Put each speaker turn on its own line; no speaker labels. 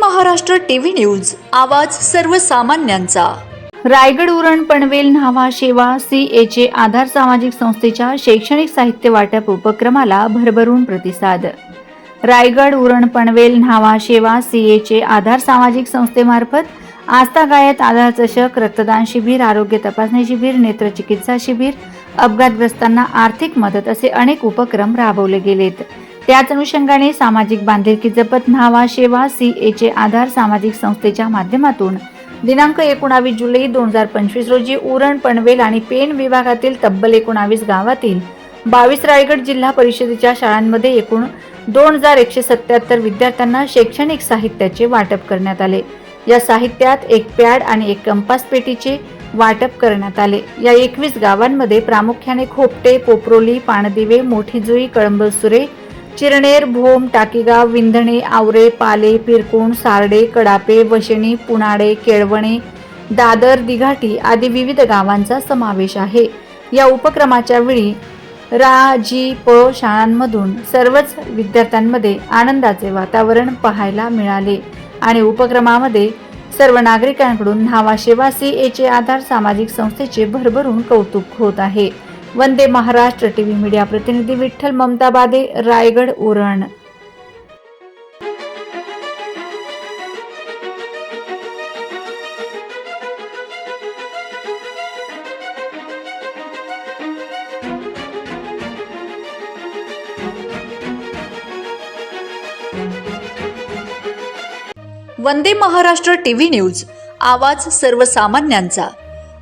Maharashtra TV news आवाज सर्वसामान्यांचा.
Raigad Uran Panvel Nhava Sheva C एचे आधार सामाजिक संस्थेच्या शैक्षणिक साहित्य वाटप उपक्रमाला भरभरून प्रतिसाद. रायगड उरण पनवेल न्हावा शेवा सी एचे आधार सामाजिक संस्थेमार्फत आस्था गायत आधार चषक रक्तदान शिबिर आरोग्य तपासणी शिबिर नेत्रचिकित्सा शिबिर अपघातग्रस्तांना आर्थिक मदत असे अनेक उपक्रम राबवले गेलेत. त्याच अनुषंगाने सामाजिक बांधिलकी जपत न्हावा शेवा सी एचे आधार सामाजिक संस्थेच्या माध्यमातून. दिनांक एकोणावीस जुलै दोन हजार पंचवीस रोजी उरण पनवेल आणि पेण विभागातील तब्बल एकोणावीस गावातील बावीस रायगड जिल्हा परिषदेच्या शाळांमध्ये एकूण दोन हजार एकशे सत्याहत्तर विद्यार्थ्यांना शैक्षणिक साहित्याचे वाटप करण्यात आले. या साहित्यात एक पॅड आणि एक कंपास पेटीचे वाटप करण्यात आले. या एकवीस गावांमध्ये प्रामुख्याने खोपटे पोपरोली पाणदिवे मोठी जुई कळंबसुरे चिरणेर भोम टाकीगाव विंधणे आवरे पाले पिरकोण सारडे कडापे वशणी पुनाडे केळवणे दादर दिघाटी आदी विविध गावांचा समावेश आहे. या उपक्रमाच्या वेळी रा जी प शाळांमधून सर्वच विद्यार्थ्यांमध्ये आनंदाचे वातावरण पाहायला मिळाले आणि उपक्रमामध्ये सर्व नागरिकांकडून न्हावा शेवासी एचे आधार सामाजिक संस्थेचे भरभरून कौतुक होत आहे. वंदे महाराष्ट्र टीव्ही मीडिया प्रतिनिधी विठ्ठल ममता बादे रायगड उरण.
वंदे महाराष्ट्र टीव्ही न्यूज आवाज सर्वसामान्यांचा.